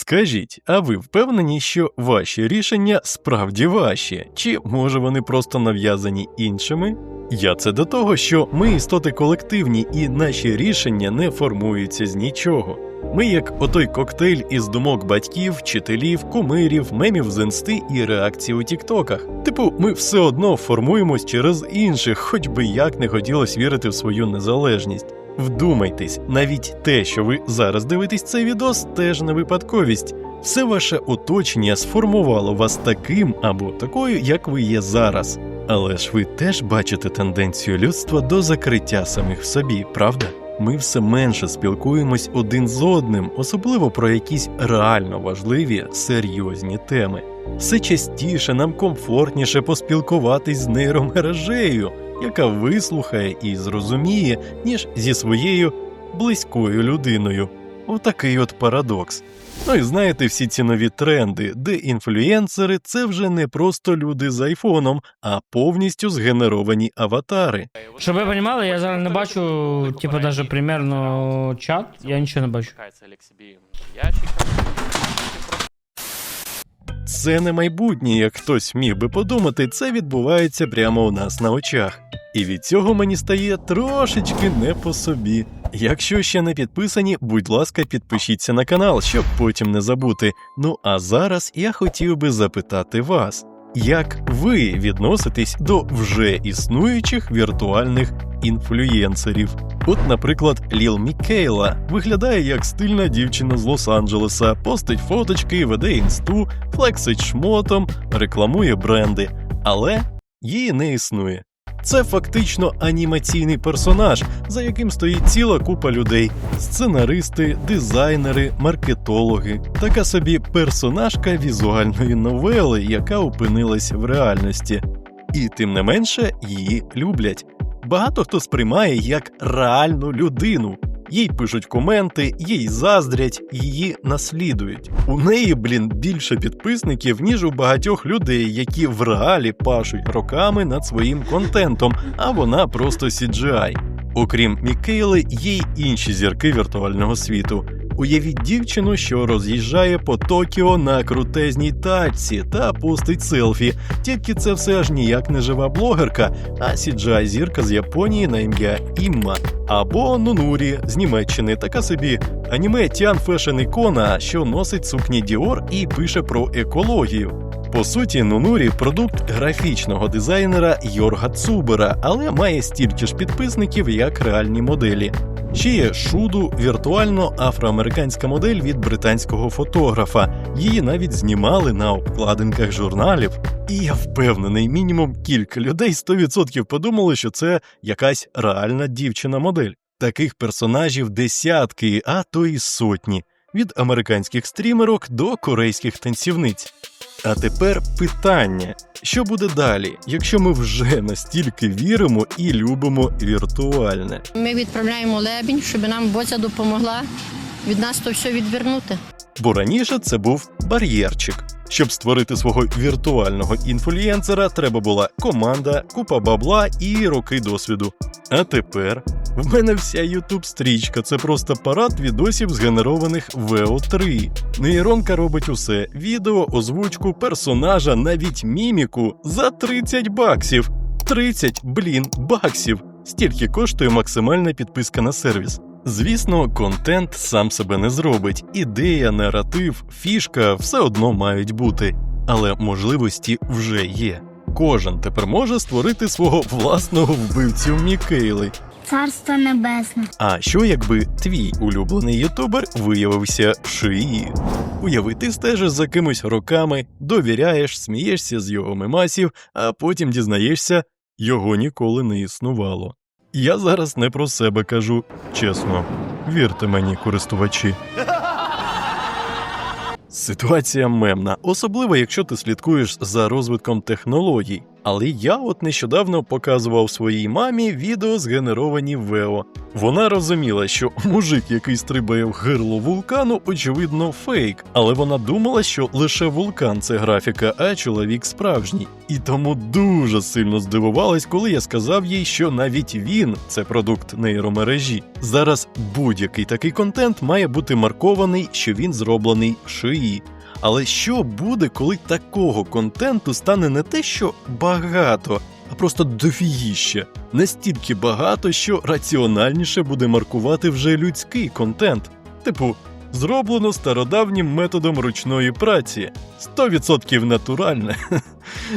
Скажіть, а ви впевнені, що ваші рішення справді ваші, чи може вони просто нав'язані іншими? Я це до того, що ми істоти колективні, і наші рішення не формуються з нічого. Ми як отой коктейль із думок батьків, вчителів, кумирів, мемів з інсти і реакцій у тіктоках. Типу, ми все одно формуємось через інших, хоч би як не хотілося вірити в свою незалежність. Вдумайтесь, навіть те, що ви зараз дивитесь цей відос, теж не випадковість. Все ваше оточення сформувало вас таким або такою, як ви є зараз. Але ж ви теж бачите тенденцію людства до закриття самих в собі, правда? Ми все менше спілкуємось один з одним, особливо про якісь реально важливі серйозні теми. Все частіше нам комфортніше поспілкуватись з нейромережею, яка вислухає і зрозуміє, ніж зі своєю близькою людиною. Отакий от парадокс. Ну і знаєте всі ці нові тренди, де інфлюєнсери це вже не просто люди з айфоном, а повністю згенеровані аватари. Щоб ви розуміли, я зараз не бачу, типу, навіть примерно чат, я нічого не бачу. Це не майбутнє, як хтось міг би подумати, це відбувається прямо у нас на очах. І від цього мені стає трошечки не по собі. Якщо ще не підписані, будь ласка, підпишіться на канал, щоб потім не забути. Ну а зараз я хотів би запитати вас, як ви відноситесь до вже існуючих віртуальних інфлюєнсерів? От, наприклад, Ліл Мікейла виглядає як стильна дівчина з Лос-Анджелеса, постить фоточки, веде інсту, флексить шмотом, рекламує бренди, але її не існує. Це фактично анімаційний персонаж, за яким стоїть ціла купа людей: сценаристи, дизайнери, маркетологи, така собі персонажка візуальної новели, яка опинилась в реальності. І тим не менше її люблять. Багато хто сприймає як реальну людину. Їй пишуть коменти, їй заздрять, її наслідують. У неї, блін, більше підписників, ніж у багатьох людей, які в реалі пашуть роками над своїм контентом, а вона просто CGI. Окрім Мікейли, є й інші зірки віртуального світу. Уявіть дівчину, що роз'їжджає по Токіо на крутезній тачці та постить селфі. Тільки це все аж ніяк не жива блогерка, а cgi зірка з Японії на ім'я Імма. Або Нунурі з Німеччини, така собі аніме Тян Фешен ікона, що носить сукні Діор і пише про екологію. По суті, Нунурі продукт графічного дизайнера Йорга Цубера, але має стільки ж підписників, як реальні моделі. Ще є Шуду, віртуально афроамериканська модель від британського фотографа. Її навіть знімали на обкладинках журналів. І я впевнений, мінімум кілька людей 100% подумали, що це якась реальна дівчина-модель. Таких персонажів десятки, а то і сотні, від американських стрімерок до корейських танцівниць. А тепер питання: що буде далі, якщо ми вже настільки віримо і любимо віртуальне? Ми відправляємо лебінь, щоб нам боця допомогла від нас то все відвернути. Бо раніше це був бар'єрчик. Щоб створити свого віртуального інфлюєнсера, треба була команда, купа бабла і роки досвіду. А тепер в мене вся ютуб стрічка це просто парад відосів, згенерованих VO3. Нейронка робить усе: відео, озвучку, персонажа, навіть міміку за 30 баксів. 30, блін, баксів. Стільки коштує максимальна підписка на сервіс. Звісно, контент сам себе не зробить. Ідея, наратив, фішка все одно мають бути, але можливості вже є. Кожен тепер може створити свого власного вбивцю Мікейли. Царство небесне. А що якби твій улюблений ютубер виявився шиї? Уяви, ти стежиш за кимось роками, довіряєш, смієшся з його мемасів, а потім дізнаєшся, його ніколи не існувало. Я зараз не про себе кажу, чесно. Вірте мені, користувачі. Ситуація мемна, особливо якщо ти слідкуєш за розвитком технологій. Але я от нещодавно показував своїй мамі відео згенеровані Вео. Вона розуміла, що мужик, який стрибає в гирло вулкану, очевидно, фейк, але вона думала, що лише вулкан це графіка, а чоловік справжній. І тому дуже сильно здивувалась, коли я сказав їй, що навіть він це продукт нейромережі. Зараз будь-який такий контент має бути маркований, що він зроблений шиї. Але що буде, коли такого контенту стане не те, що багато, а просто дофігіще? Настільки багато, що раціональніше буде маркувати вже людський контент. Типу, зроблено стародавнім методом ручної праці. 100% натуральне.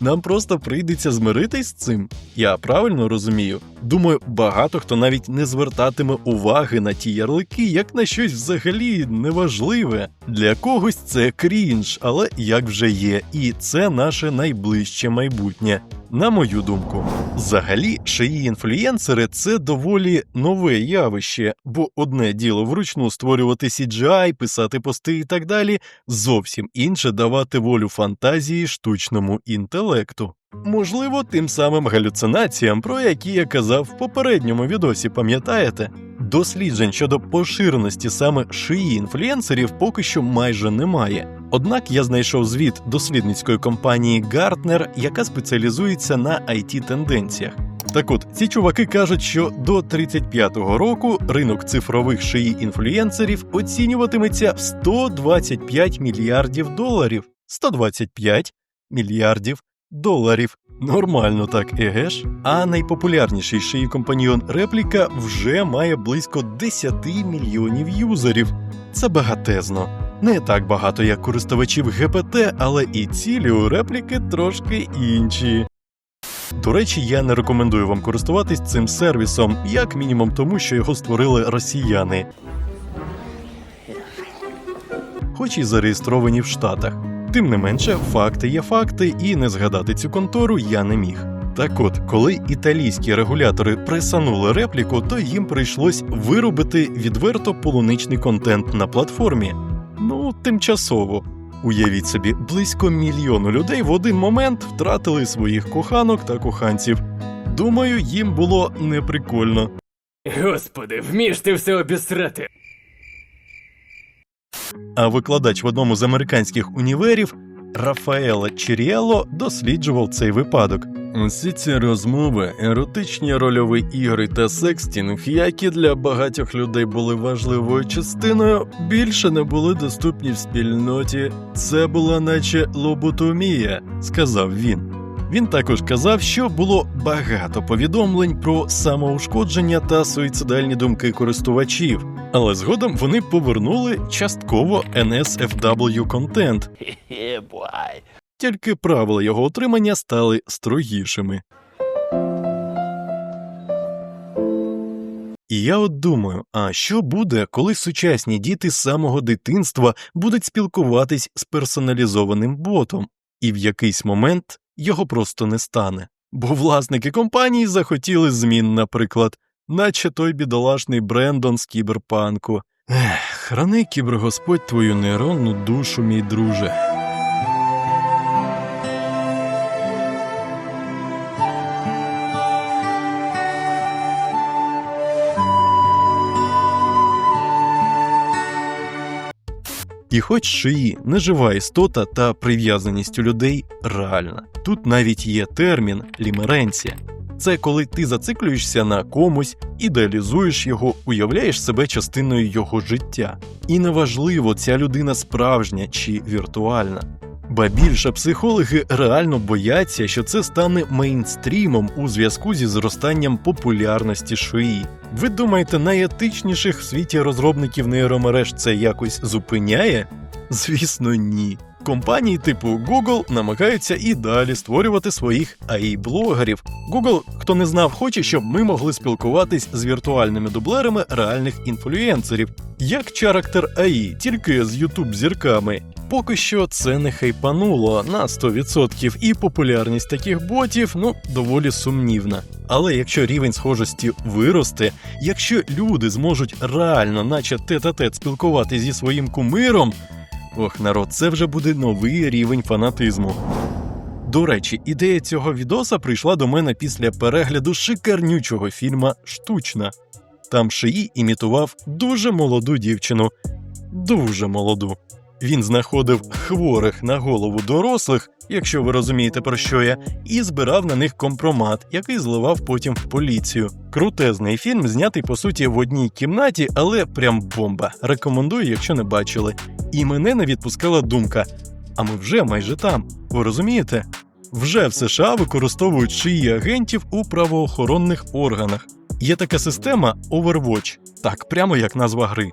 Нам просто прийдеться змиритись з цим. Я правильно розумію. Думаю, багато хто навіть не звертатиме уваги на ті ярлики, як на щось взагалі неважливе. Для когось це крінж, але як вже є, і це наше найближче майбутнє. На мою думку, взагалі, шиї інфлюєнсери це доволі нове явище, бо одне діло вручну створювати CGI, писати пости і так далі, зовсім інше давати волю фантазії штучному інтелекту. Можливо, тим самим галюцинаціям, про які я казав в попередньому відосі, пам'ятаєте? Досліджень щодо поширеності саме шиї інфлюєнсерів поки що майже немає. Однак я знайшов звіт дослідницької компанії Gartner, яка спеціалізується на it тенденціях. Так от, ці чуваки кажуть, що до 35-го року ринок цифрових шиї інфлюєнсерів оцінюватиметься в 125 мільярдів доларів. 125 мільярдів доларів. Нормально так, еге ж? А найпопулярніший шиї компаньйон репліка вже має близько 10 мільйонів юзерів. Це багатезно. Не так багато, як користувачів ГПТ, але і цілі у репліки трошки інші. До речі, я не рекомендую вам користуватись цим сервісом, як мінімум тому, що його створили росіяни, хоч і зареєстровані в Штатах. Тим не менше, факти є факти, і не згадати цю контору я не міг. Так от, коли італійські регулятори пресанули репліку, то їм прийшлось виробити відверто полуничний контент на платформі. Ну, тимчасово. Уявіть собі, близько мільйону людей в один момент втратили своїх коханок та коханців. Думаю, їм було неприкольно. Господи, вмієш ти все обісрати. А викладач в одному з американських універів Рафаело Чіріело досліджував цей випадок. Усі ці розмови, еротичні рольові ігри та секстінг, які для багатьох людей були важливою частиною, більше не були доступні в спільноті. Це була наче лоботомія, сказав він. Він також казав, що було багато повідомлень про самоушкодження та суїцидальні думки користувачів, але згодом вони повернули частково NSFW контент. Тільки правила його отримання стали строгішими. І я от думаю, а що буде, коли сучасні діти з самого дитинства будуть спілкуватись з персоналізованим ботом, і в якийсь момент його просто не стане. Бо власники компанії захотіли змін, наприклад, наче той бідолашний Брендон з кіберпанку. Ех, храни кібергосподь твою нейронну душу, мій друже. І хоч шиї нежива істота та прив'язаність у людей реальна. Тут навіть є термін лімеренція. Це коли ти зациклюєшся на комусь, ідеалізуєш його, уявляєш себе частиною його життя. І неважливо, ця людина справжня чи віртуальна. Ба більше психологи реально бояться, що це стане мейнстрімом у зв'язку зі зростанням популярності шиї. Ви думаєте, найетичніших в світі розробників нейромереж це якось зупиняє? Звісно, ні. Компанії типу Google намагаються і далі створювати своїх AI-блогерів. Google, хто не знав, хоче, щоб ми могли спілкуватись з віртуальними дублерами реальних інфлюєнсерів, як Character AI, тільки з YouTube зірками. Поки що це не хайпануло на 100%, і популярність таких ботів ну доволі сумнівна. Але якщо рівень схожості виросте, якщо люди зможуть реально, наче тет-а-тет, спілкуватися зі своїм кумиром, ох, народ, це вже буде новий рівень фанатизму. До речі, ідея цього відоса прийшла до мене після перегляду шикарнючого фільма Штучна. Там Шиї імітував дуже молоду дівчину. Дуже молоду. Він знаходив хворих на голову дорослих, якщо ви розумієте про що я, і збирав на них компромат, який зливав потім в поліцію. Крутезний фільм, знятий по суті в одній кімнаті, але прям бомба. Рекомендую, якщо не бачили. І мене не відпускала думка: а ми вже майже там. Ви розумієте? Вже в США використовують шиї агентів у правоохоронних органах. Є така система Overwatch, так прямо як назва гри.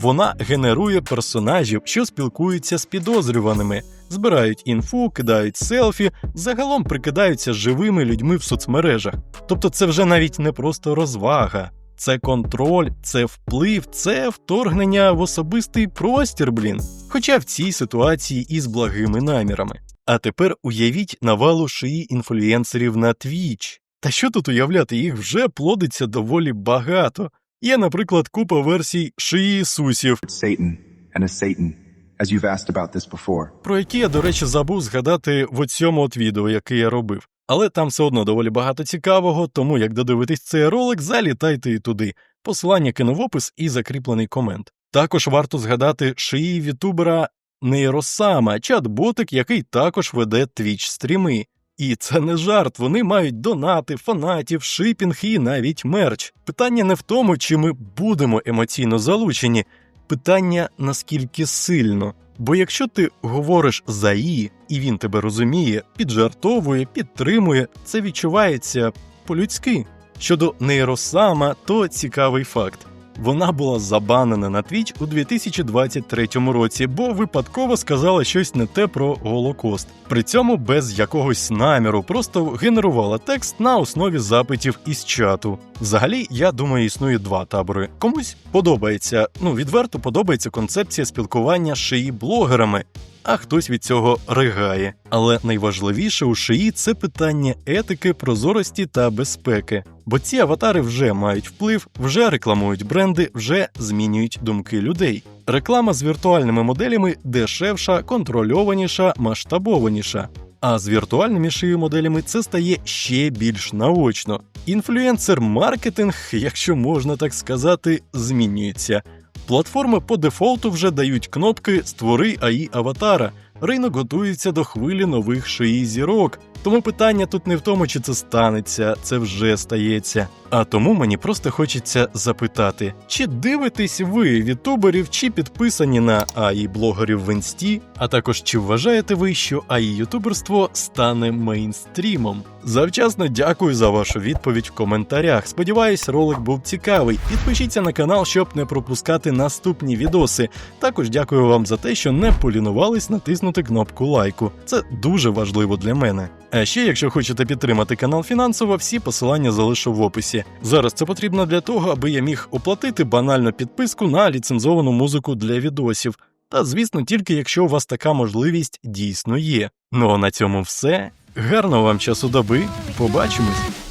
Вона генерує персонажів, що спілкуються з підозрюваними, збирають інфу, кидають селфі, загалом прикидаються живими людьми в соцмережах. Тобто це вже навіть не просто розвага, це контроль, це вплив, це вторгнення в особистий простір, блін. Хоча в цій ситуації із благими намірами. А тепер уявіть навалу шиї інфлюєнсерів на Twitch. Та що тут уявляти, їх вже плодиться доволі багато. Є, наприклад, купа версій шиї Ісусів, Satan and a Satan, as you've asked about this before. про які я, до речі, забув згадати в цьому от відео, яке я робив. Але там все одно доволі багато цікавого, тому як додивитись цей ролик, залітайте і туди. Посилання кину в опис і закріплений комент. Також варто згадати шиї вітубера Нейросама, чат-ботик, який також веде твіч стріми. І це не жарт, вони мають донати, фанатів, шипінг і навіть мерч. Питання не в тому, чи ми будемо емоційно залучені, питання наскільки сильно. Бо якщо ти говориш за її, і він тебе розуміє, піджартовує, підтримує, це відчувається по-людськи. Щодо нейросама, то цікавий факт. Вона була забанена на Twitch у 2023 році, бо випадково сказала щось не те про Голокост. При цьому без якогось наміру, просто генерувала текст на основі запитів із чату. Взагалі, я думаю, існує два табори. Комусь подобається, ну відверто подобається концепція спілкування шиї блогерами. А хтось від цього ригає. Але найважливіше у шиї це питання етики, прозорості та безпеки. Бо ці аватари вже мають вплив, вже рекламують бренди, вже змінюють думки людей. Реклама з віртуальними моделями дешевша, контрольованіша, масштабованіша. А з віртуальними шиї моделями це стає ще більш наочно. Інфлюенсер-маркетинг, якщо можна так сказати, змінюється. Платформи по дефолту вже дають кнопки Створи АІ аватара. Ринок готується до хвилі нових шиї зірок. Тому питання тут не в тому, чи це станеться, це вже стається. А тому мені просто хочеться запитати: чи дивитесь ви вітуберів, чи підписані на АІ блогерів в інсті, а також чи вважаєте ви, що АІ ютуберство стане мейнстрімом? Завчасно дякую за вашу відповідь в коментарях. Сподіваюсь, ролик був цікавий. Підпишіться на канал, щоб не пропускати наступні відоси. Також дякую вам за те, що не полінувались натиснути кнопку лайку. Це дуже важливо для мене. А ще, якщо хочете підтримати канал фінансово, всі посилання залишу в описі. Зараз це потрібно для того, аби я міг оплатити банально підписку на ліцензовану музику для відосів. Та звісно, тільки якщо у вас така можливість дійсно є. Ну а на цьому все. Гарного вам часу доби. Побачимось!